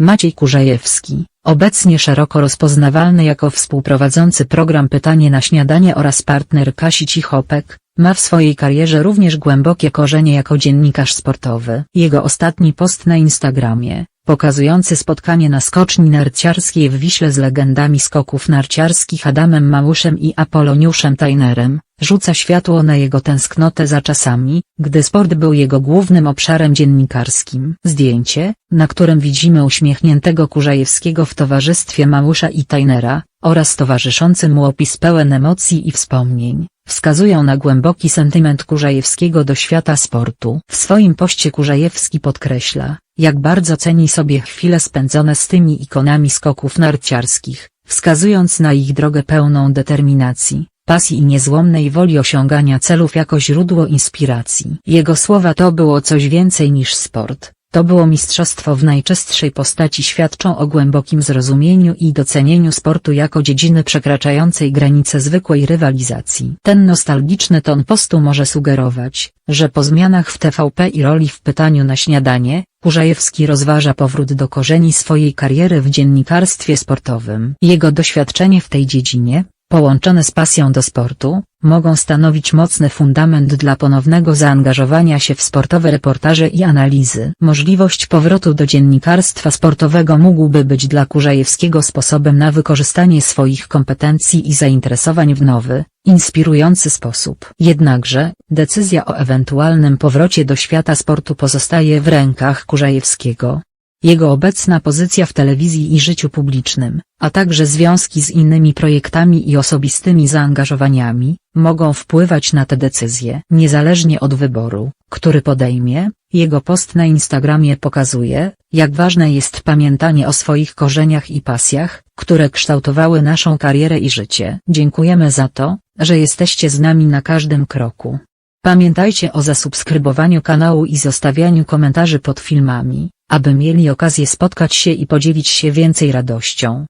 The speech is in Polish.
Maciej Kurzajewski, obecnie szeroko rozpoznawalny jako współprowadzący program Pytanie na śniadanie oraz partner Kasi Cichopek, ma w swojej karierze również głębokie korzenie jako dziennikarz sportowy. Jego ostatni post na Instagramie, pokazujący spotkanie na skoczni narciarskiej w Wiśle z legendami skoków narciarskich Adamem Małuszem i Apoloniuszem Tajnerem, rzuca światło na jego tęsknotę za czasami, gdy sport był jego głównym obszarem dziennikarskim. Zdjęcie, na którym widzimy uśmiechniętego Kurzajewskiego w towarzystwie Małusza i Tajnera, oraz towarzyszący mu opis pełen emocji i wspomnień, wskazują na głęboki sentyment Kurzajewskiego do świata sportu. W swoim poście Kurzajewski podkreśla, jak bardzo ceni sobie chwile spędzone z tymi ikonami skoków narciarskich, wskazując na ich drogę pełną determinacji, pasji i niezłomnej woli osiągania celów jako źródło inspiracji. Jego słowa to było coś więcej niż sport. To było mistrzostwo w najczystszej postaci świadczą o głębokim zrozumieniu i docenieniu sportu jako dziedziny przekraczającej granice zwykłej rywalizacji. Ten nostalgiczny ton postu może sugerować, że po zmianach w TVP i roli w pytaniu na śniadanie, Kurzajewski rozważa powrót do korzeni swojej kariery w dziennikarstwie sportowym. Jego doświadczenie w tej dziedzinie, połączone z pasją do sportu, mogą stanowić mocny fundament dla ponownego zaangażowania się w sportowe reportaże i analizy. Możliwość powrotu do dziennikarstwa sportowego mógłby być dla Kurzajewskiego sposobem na wykorzystanie swoich kompetencji i zainteresowań w nowy, inspirujący sposób. Jednakże, decyzja o ewentualnym powrocie do świata sportu pozostaje w rękach Kurzajewskiego. Jego obecna pozycja w telewizji i życiu publicznym, a także związki z innymi projektami i osobistymi zaangażowaniami, mogą wpływać na te decyzje. Niezależnie od wyboru, który podejmie, jego post na Instagramie pokazuje, jak ważne jest pamiętanie o swoich korzeniach i pasjach, które kształtowały naszą karierę i życie. Dziękujemy za to, że jesteście z nami na każdym kroku. Pamiętajcie o zasubskrybowaniu kanału i zostawianiu komentarzy pod filmami, aby mieli okazję spotkać się i podzielić się więcej radością.